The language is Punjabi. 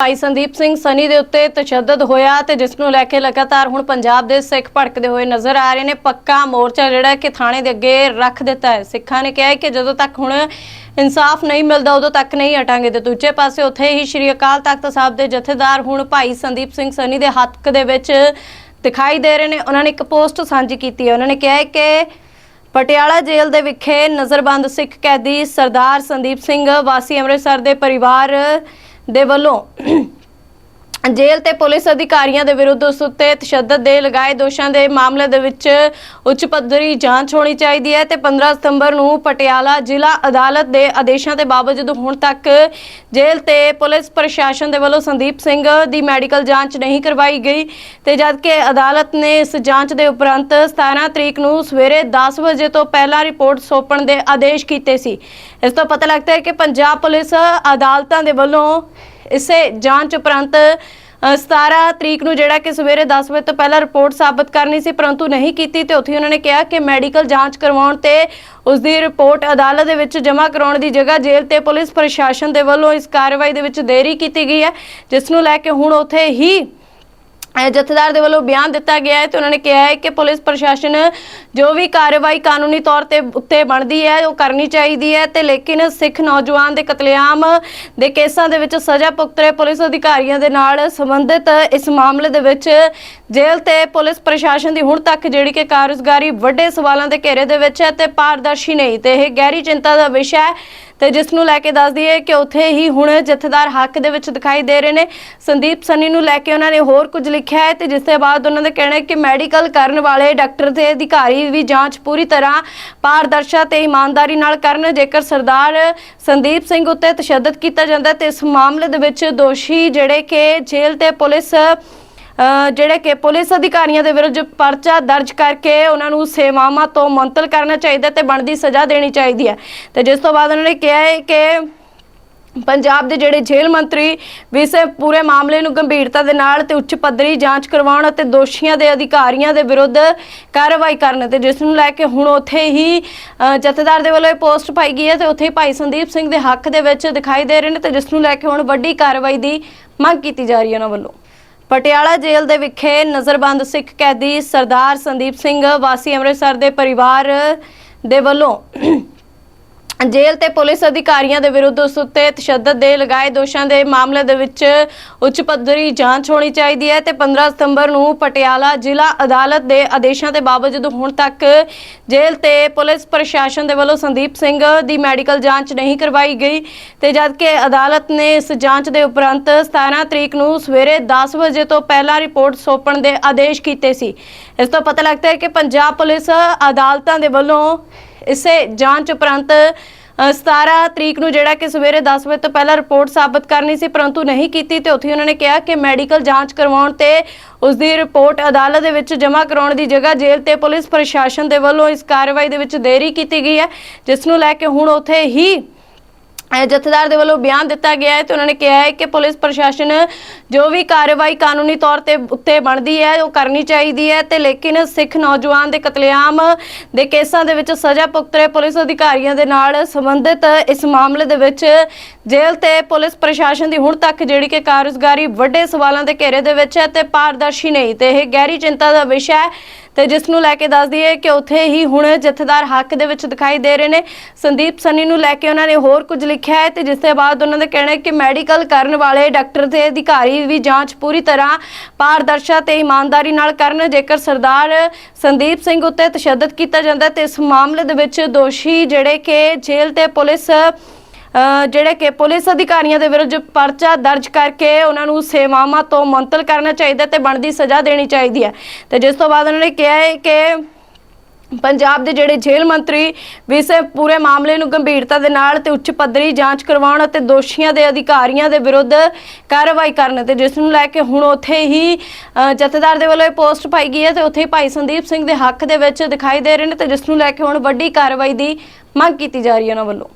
ਭਾਈ ਸੰਦੀਪ ਸਿੰਘ ਸਨੀ ਦੇ ਉੱਤੇ ਤਸ਼ੱਦਦ ਹੋਇਆ ਤੇ ਜਿਸ ਨੂੰ ਲੈ ਕੇ ਲਗਾਤਾਰ ਹੁਣ ਪੰਜਾਬ ਦੇ ਸਿੱਖ ਭੜਕਦੇ ਹੋਏ ਨਜ਼ਰ ਆ ਰਹੇ ਨੇ। ਪੱਕਾ ਮੋਰਚਾ ਜਿਹੜਾ ਕਿ ਥਾਣੇ ਦੇ ਅੱਗੇ ਰੱਖ ਦਿੱਤਾ ਹੈ। ਸਿੱਖਾਂ ਨੇ ਕਿਹਾ ਹੈ ਕਿ ਜਦੋਂ ਤੱਕ ਹੁਣ ਇਨਸਾਫ ਨਹੀਂ ਮਿਲਦਾ, ਉਦੋਂ ਤੱਕ ਨਹੀਂ ਹਟਾਂਗੇ ਤੇ ਦੂਜੇ ਪਾਸੇ ਉੱਥੇ ਹੀ ਸ਼੍ਰੀ ਅਕਾਲ ਤਖਤ ਸਾਹਿਬ ਦੇ ਜਥੇਦਾਰ ਹੁਣ ਭਾਈ ਸੰਦੀਪ ਸਿੰਘ ਸਨੀ ਦੇ ਹੱਕ ਦੇ ਵਿੱਚ ਦਿਖਾਈ ਦੇ ਰਹੇ ਨੇ। ਉਹਨਾਂ ਨੇ ਇੱਕ ਪੋਸਟ ਸਾਂਝੀ ਕੀਤੀ ਹੈ। ਉਹਨਾਂ ਨੇ ਕਿਹਾ ਹੈ ਕਿ ਪਟਿਆਲਾ ਜੇਲ੍ਹ ਦੇ ਵਿਖੇ ਨਜ਼ਰਬੰਦ ਸਿੱਖ ਕੈਦੀ ਸਰਦਾਰ ਸੰਦੀਪ ਸਿੰਘ ਵਾਸੀ ਅੰਮ੍ਰਿਤਸਰ ਦੇ ਪਰਿਵਾਰ ਦੇ ਵੱਲੋਂ ਜੇਲ੍ਹ ਤੇ ਪੁਲਿਸ ਅਧਿਕਾਰੀਆਂ ਦੇ ਵਿਰੁੱਧ ਉਸ ਉੱਤੇ ਤਸ਼ੱਦਦ ਦੇ ਲਗਾਏ ਦੋਸ਼ਾਂ ਦੇ ਮਾਮਲੇ ਦੇ ਵਿੱਚ ਉੱਚ ਪੱਧਰੀ ਜਾਂਚ ਹੋਣੀ ਚਾਹੀਦੀ ਹੈ ਤੇ 15 ਸਤੰਬਰ ਨੂੰ ਪਟਿਆਲਾ ਜ਼ਿਲ੍ਹਾ ਅਦਾਲਤ ਦੇ ਆਦੇਸ਼ਾਂ ਦੇ ਬਾਵਜੂਦ ਹੁਣ ਤੱਕ ਜੇਲ੍ਹ ਤੇ ਪੁਲਿਸ ਪ੍ਰਸ਼ਾਸਨ ਦੇ ਵੱਲੋਂ ਸੰਦੀਪ ਸਿੰਘ ਦੀ ਮੈਡੀਕਲ ਜਾਂਚ ਨਹੀਂ ਕਰਵਾਈ ਗਈ ਤੇ ਜਦਕਿ ਅਦਾਲਤ ਨੇ ਇਸ ਜਾਂਚ ਦੇ ਉਪਰੰਤ 17 ਤਰੀਕ ਨੂੰ ਸਵੇਰੇ 10 ਵਜੇ ਤੋਂ ਪਹਿਲਾਂ ਰਿਪੋਰਟ ਸੌਂਪਣ ਦੇ ਆਦੇਸ਼ ਕੀਤੇ ਸੀ। ਇਸ ਤੋਂ ਪਤਾ ਲੱਗਦਾ ਹੈ ਕਿ ਪੰਜਾਬ ਪੁਲਿਸ ਅਦਾਲਤਾਂ ਦੇ ਵੱਲੋਂ ਇਸੇ ਜਾਂਚ ਉਪਰੰਤ ਅ, 17 ਤਰੀਕ ਨੂੰ ਜਿਹੜਾ ਕਿ ਸਵੇਰੇ 10 ਵਜੇ ਤੋਂ ਪਹਿਲਾਂ ਰਿਪੋਰਟ ਸਾਬਤ ਕਰਨੀ ਸੀ ਪਰੰਤੂ ਨਹੀਂ ਕੀਤੀ ਤੇ ਉੱਥੇ ਉਹਨਾਂ ਨੇ ਕਿਹਾ ਕਿ ਮੈਡੀਕਲ ਜਾਂਚ ਕਰਵਾਉਣ ਤੇ ਉਸ ਦੀ ਰਿਪੋਰਟ ਅਦਾਲਤ ਦੇ ਵਿੱਚ ਜਮ੍ਹਾਂ ਕਰਾਉਣ ਦੀ ਜਗ੍ਹਾ ਜੇਲ੍ਹ ਤੇ ਪੁਲਿਸ ਪ੍ਰਸ਼ਾਸਨ ਦੇ ਵੱਲੋਂ ਇਸ ਕਾਰਵਾਈ ਦੇ ਵਿੱਚ ਦੇਰੀ ਕੀਤੀ ਗਈ ਹੈ ਜਿਸ ਨੂੰ ਲੈ ਕੇ ਹੁਣ ਉੱਥੇ ਹੀ ਜਥੇਦਾਰ ਦੇ ਵੱਲੋਂ ਬਿਆਨ ਦਿੱਤਾ ਗਿਆ ਹੈ ਤੇ ਉਹਨਾਂ ਨੇ ਕਿਹਾ ਹੈ ਕਿ ਪੁਲਿਸ ਪ੍ਰਸ਼ਾਸਨ ਜੋ ਵੀ ਕਾਰਵਾਈ ਕਾਨੂੰਨੀ ਤੌਰ ਤੇ ਉੱਤੇ ਬਣਦੀ ਹੈ, ਉਹ ਕਰਨੀ ਚਾਹੀਦੀ ਹੈ ਤੇ ਲੇਕਿਨ ਸਿੱਖ ਨੌਜਵਾਨ ਦੇ ਕਤਲੇਆਮ ਦੇ ਕੇਸਾਂ ਦੇ ਵਿੱਚ ਸਜ਼ਾ ਭੁਗਤ ਰਹੇ ਪੁਲਿਸ ਅਧਿਕਾਰੀਆਂ ਦੇ ਨਾਲ ਸੰਬੰਧਿਤ ਇਸ ਮਾਮਲੇ ਦੇ ਵਿੱਚ ਜੇਲ੍ਹ ਤੇ ਪੁਲਿਸ ਪ੍ਰਸ਼ਾਸਨ ਦੀ ਹੁਣ ਤੱਕ ਜਿਹੜੀ ਕਿ ਕਾਰਜਕਾਰੀ ਵੱਡੇ ਸਵਾਲਾਂ ਦੇ ਘੇਰੇ ਦੇ ਵਿੱਚ ਹੈ ਤੇ ਪਾਰਦਰਸ਼ੀ ਨਹੀਂ ਤੇ ਇਹ ਗਹਿਰੀ ਚਿੰਤਾ ਦਾ ਵਿਸ਼ਾ ਹੈ ਤੇ ਜਿਸ ਨੂੰ ਲੈ ਕੇ ਦੱਸਦੀ ਹੈ ਕਿ ਉੱਥੇ ਹੀ ਹੁਣ ਜਥੇਦਾਰ ਹੱਕ ਦੇ ਵਿੱਚ ਦਿਖਾਈ ਦੇ ਰਹੇ ਨੇ। ਸੰਦੀਪ ਸੰਨੀ ਨੂੰ ਲੈ ਕੇ ਉਹਨਾਂ ਨੇ ਹੋਰ ਕੁਝ ਲਿਖਿਆ ਹੈ ਤੇ ਜਿਸ ਦੇ ਬਾਅਦ ਉਹਨਾਂ ਦਾ ਕਹਿਣਾ ਹੈ ਕਿ ਮੈਡੀਕਲ ਕਰਨ ਵਾਲੇ ਡਾਕਟਰ ਤੇ ਅਧਿਕਾਰੀ ਵੀ ਜਾਂਚ ਪੂਰੀ ਤਰ੍ਹਾਂ ਪਾਰਦਰਸ਼ਾ ਤੇ ਇਮਾਨਦਾਰੀ ਨਾਲ ਕਰਨ, ਜੇਕਰ ਸਰਦਾਰ ਸੰਦੀਪ ਸਿੰਘ ਉੱਤੇ ਤਸ਼ੱਦਦ ਕੀਤਾ ਜਾਂਦਾ ਹੈ ਤੇ ਇਸ ਮਾਮਲੇ ਦੇ ਵਿੱਚ ਦੋਸ਼ੀ ਜਿਹੜੇ ਕਿ ਜੇਲ੍ਹ ਤੇ ਪੁਲਿਸ ਜਿਹੜੇ ਕਿ ਪੁਲਿਸ ਅਧਿਕਾਰੀਆਂ ਦੇ ਵਿਰੁੱਧ ਪਰਚਾ ਦਰਜ ਕਰਕੇ ਉਹਨਾਂ ਨੂੰ ਸੇਵਾਵਾਂ ਤੋਂ ਮੁਅੱਤਲ ਕਰਨਾ ਚਾਹੀਦਾ ਤੇ ਬਣਦੀ ਸਜ਼ਾ ਦੇਣੀ ਚਾਹੀਦੀ ਹੈ। ਤੇ ਜਿਸ ਤੋਂ ਬਾਅਦ ਉਹਨਾਂ ਨੇ ਕਿਹਾ ਹੈ ਕਿ ਪੰਜਾਬ ਦੇ ਜਿਹੜੇ ਜੇਲ੍ਹ ਮੰਤਰੀ ਵੀ ਇਸ ਪੂਰੇ ਮਾਮਲੇ ਨੂੰ ਗੰਭੀਰਤਾ ਦੇ ਨਾਲ ਤੇ ਉੱਚ ਪੱਧਰੀ ਜਾਂਚ ਕਰਵਾਉਣ ਅਤੇ ਦੋਸ਼ੀਆਂ ਦੇ ਅਧਿਕਾਰੀਆਂ ਦੇ ਵਿਰੁੱਧ ਕਾਰਵਾਈ ਕਰਨ ਤੇ ਜਿਸ ਨੂੰ ਲੈ ਕੇ ਹੁਣ ਉੱਥੇ ਹੀ ਜਥੇਦਾਰ ਦੇ ਵੱਲੋਂ ਇਹ ਪੋਸਟ ਪਾਈ ਗਈ ਹੈ ਤੇ ਉੱਥੇ ਹੀ ਭਾਈ ਸੰਦੀਪ ਸਿੰਘ ਦੇ ਹੱਕ ਦੇ ਵਿੱਚ ਦਿਖਾਈ ਦੇ ਰਹੇ ਨੇ ਤੇ ਜਿਸ ਨੂੰ ਲੈ ਕੇ ਹੁਣ ਵੱਡੀ ਕਾਰਵਾਈ ਦੀ ਮੰਗ ਕੀਤੀ ਜਾ ਰਹੀ ਹੈ ਉਹਨਾਂ ਵੱਲੋਂ। ਪਟਿਆਲਾ ਜੇਲ੍ਹ ਦੇ ਵਿਖੇ ਨਜ਼ਰਬੰਦ ਸਿੱਖ ਕੈਦੀ ਸਰਦਾਰ ਸੰਦੀਪ ਸਿੰਘ ਵਾਸੀ ਅੰਮ੍ਰਿਤਸਰ ਦੇ ਪਰਿਵਾਰ ਦੇ ਵੱਲੋਂ ਜੇਲ੍ਹ ਤੇ ਪੁਲਿਸ ਅਧਿਕਾਰੀਆਂ ਦੇ ਵਿਰੁੱਧ ਉਸ ਉੱਤੇ ਤਸ਼ੱਦਦ ਦੇ ਲਗਾਏ ਦੋਸ਼ਾਂ ਦੇ ਮਾਮਲੇ ਦੇ ਵਿੱਚ ਉੱਚ ਪੱਧਰੀ ਜਾਂਚ ਹੋਣੀ ਚਾਹੀਦੀ ਹੈ ਤੇ 15 ਸਤੰਬਰ ਨੂੰ ਪਟਿਆਲਾ ਜ਼ਿਲ੍ਹਾ ਅਦਾਲਤ ਦੇ ਆਦੇਸ਼ਾਂ ਦੇ ਬਾਵਜੂਦ ਹੁਣ ਤੱਕ ਜੇਲ੍ਹ ਤੇ ਪੁਲਿਸ ਪ੍ਰਸ਼ਾਸਨ ਦੇ ਵੱਲੋਂ ਸੰਦੀਪ ਸਿੰਘ ਦੀ ਮੈਡੀਕਲ ਜਾਂਚ ਨਹੀਂ ਕਰਵਾਈ ਗਈ ਤੇ ਜਦਕਿ ਅਦਾਲਤ ਨੇ ਇਸ ਜਾਂਚ ਦੇ ਉਪਰੰਤ 17 ਤਰੀਕ ਨੂੰ ਸਵੇਰੇ 10 ਵਜੇ ਤੋਂ ਪਹਿਲਾਂ ਰਿਪੋਰਟ ਸੌਂਪਣ ਦੇ ਆਦੇਸ਼ ਕੀਤੇ ਸੀ। ਇਸ ਤੋਂ ਪਤਾ ਲੱਗਦਾ ਹੈ ਕਿ ਪੰਜਾਬ ਪੁਲਿਸ ਅਦਾਲਤਾਂ ਦੇ ਵੱਲੋਂ ਇਸੇ ਜਾਂਚ ਉਪਰੰਤ ਅ, 17 ਤਰੀਕ ਨੂੰ ਜਿਹੜਾ ਕਿ ਸਵੇਰੇ 10 ਵਜੇ ਤੋਂ ਪਹਿਲਾਂ ਰਿਪੋਰਟ ਸਾਬਤ ਕਰਨੀ ਸੀ ਪਰੰਤੂ ਨਹੀਂ ਕੀਤੀ ਤੇ ਉੱਥੇ ਉਹਨਾਂ ਨੇ ਕਿਹਾ ਕਿ ਮੈਡੀਕਲ ਜਾਂਚ ਕਰਵਾਉਣ ਤੇ ਉਸ ਦੀ ਰਿਪੋਰਟ ਅਦਾਲਤ ਦੇ ਵਿੱਚ ਜਮ੍ਹਾਂ ਕਰਾਉਣ ਦੀ ਜਗ੍ਹਾ ਜੇਲ੍ਹ ਤੇ ਪੁਲਿਸ ਪ੍ਰਸ਼ਾਸਨ ਦੇ ਵੱਲੋਂ ਇਸ ਕਾਰਵਾਈ ਦੇ ਵਿੱਚ ਦੇਰੀ ਕੀਤੀ ਗਈ ਹੈ ਜਿਸ ਨੂੰ ਲੈ ਕੇ ਹੁਣ ਉੱਥੇ ਹੀ ਜਥੇਦਾਰ ਦੇ ਵੱਲੋਂ ਬਿਆਨ ਦਿੱਤਾ ਗਿਆ ਹੈ ਤੇ ਉਹਨਾਂ ਨੇ ਕਿਹਾ ਹੈ ਕਿ ਪੁਲਿਸ ਪ੍ਰਸ਼ਾਸਨ ਜੋ ਵੀ ਕਾਰਵਾਈ ਕਾਨੂੰਨੀ ਤੌਰ ਤੇ ਉੱਤੇ ਬਣਦੀ ਹੈ, ਉਹ ਕਰਨੀ ਚਾਹੀਦੀ ਹੈ ਤੇ ਲੇਕਿਨ ਸਿੱਖ ਨੌਜਵਾਨ ਦੇ ਕਤਲੇਆਮ ਦੇ ਕੇਸਾਂ ਦੇ ਵਿੱਚ ਸਜ਼ਾ ਭੁਗਤ ਰਹੇ ਪੁਲਿਸ ਅਧਿਕਾਰੀਆਂ ਦੇ ਨਾਲ ਸੰਬੰਧਿਤ ਇਸ ਮਾਮਲੇ ਦੇ ਵਿੱਚ ਜੇਲ੍ਹ ਤੇ ਪੁਲਿਸ ਪ੍ਰਸ਼ਾਸਨ ਦੀ ਹੁਣ ਤੱਕ ਜਿਹੜੀ ਕਿ ਕਾਰਜਕਾਰੀ ਵੱਡੇ ਸਵਾਲਾਂ ਦੇ ਘੇਰੇ ਦੇ ਵਿੱਚ ਹੈ ਤੇ ਪਾਰਦਰਸ਼ੀ ਨਹੀਂ ਤੇ ਇਹ ਗਹਿਰੀ ਚਿੰਤਾ ਦਾ ਵਿਸ਼ਾ ਹੈ ਤੇ ਜਿਸ ਨੂੰ ਲੈ ਕੇ ਦੱਸ ਦਈਏ ਕਿ ਉੱਥੇ ਹੀ ਹੁਣ ਜਥੇਦਾਰ ਹੱਕ ਦੇ ਵਿੱਚ ਦਿਖਾਈ ਦੇ ਰਹੇ ਨੇ। ਸੰਦੀਪ ਸੰਨੀ ਨੂੰ ਲੈ ਕੇ ਉਹਨਾਂ ਨੇ ਹੋਰ ਕੁਝ ਲਿਖਿਆ ਹੈ ਤੇ ਜਿਸ ਦੇ ਬਾਅਦ ਉਹਨਾਂ ਦਾ ਕਹਿਣਾ ਹੈ ਕਿ ਮੈਡੀਕਲ ਕਰਨ ਵਾਲੇ ਡਾਕਟਰ ਤੇ ਅਧਿਕਾਰੀ ਵੀ ਜਾਂਚ ਪੂਰੀ ਤਰ੍ਹਾਂ ਪਾਰਦਰਸ਼ਾ ਤੇ ਇਮਾਨਦਾਰੀ ਨਾਲ ਕਰਨ। ਜੇਕਰ ਸਰਦਾਰ ਸੰਦੀਪ ਸਿੰਘ ਉੱਤੇ ਤਸ਼ੱਦਦ ਕੀਤਾ ਜਾਂਦਾ ਹੈ ਤੇ ਇਸ ਮਾਮਲੇ ਦੇ ਵਿੱਚ ਦੋਸ਼ੀ ਜਿਹੜੇ ਕਿ ਜੇਲ੍ਹ ਤੇ ਪੁਲਿਸ ਜਿਹੜੇ ਕਿ ਪੁਲਿਸ ਅਧਿਕਾਰੀਆਂ ਦੇ ਵਿਰੁੱਧ ਪਰਚਾ ਦਰਜ ਕਰਕੇ ਉਹਨਾਂ ਨੂੰ ਸੇਵਾਵਾਂ ਤੋਂ ਮੁਅੱਤਲ ਕਰਨਾ ਚਾਹੀਦਾ ਤੇ ਬਣਦੀ ਸਜ਼ਾ ਦੇਣੀ ਚਾਹੀਦੀ ਹੈ। ਤੇ ਜਿਸ ਤੋਂ ਬਾਅਦ ਉਹਨਾਂ ਨੇ ਕਿਹਾ ਹੈ ਕਿ ਪੰਜਾਬ ਦੇ ਜਿਹੜੇ ਜੇਲ੍ਹ ਮੰਤਰੀ ਵੀ ਇਸ ਪੂਰੇ ਮਾਮਲੇ ਨੂੰ ਗੰਭੀਰਤਾ ਦੇ ਨਾਲ ਤੇ ਉੱਚ ਪੱਧਰੀ ਜਾਂਚ ਕਰਵਾਉਣ ਅਤੇ ਦੋਸ਼ੀਆਂ ਦੇ ਅਧਿਕਾਰੀਆਂ ਦੇ ਵਿਰੁੱਧ ਕਾਰਵਾਈ ਕਰਨ ਤੇ ਜਿਸ ਨੂੰ ਲੈ ਕੇ ਹੁਣ ਉੱਥੇ ਹੀ ਅ, ਜਥੇਦਾਰ ਦੇ ਵੱਲੋਂ ਇਹ ਪੋਸਟ ਪਾਈ ਗਈ ਹੈ ਤੇ ਉੱਥੇ ਹੀ ਭਾਈ ਸੰਦੀਪ ਸਿੰਘ ਦੇ ਹੱਕ ਦੇ ਵਿੱਚ ਦਿਖਾਈ ਦੇ ਰਹੇ ਨੇ ਤੇ ਜਿਸ ਨੂੰ ਲੈ ਕੇ ਹੁਣ ਵੱਡੀ ਕਾਰਵਾਈ ਦੀ ਮੰਗ ਕੀਤੀ ਜਾ ਰਹੀ ਹੈ ਉਹਨਾਂ ਵੱਲੋਂ।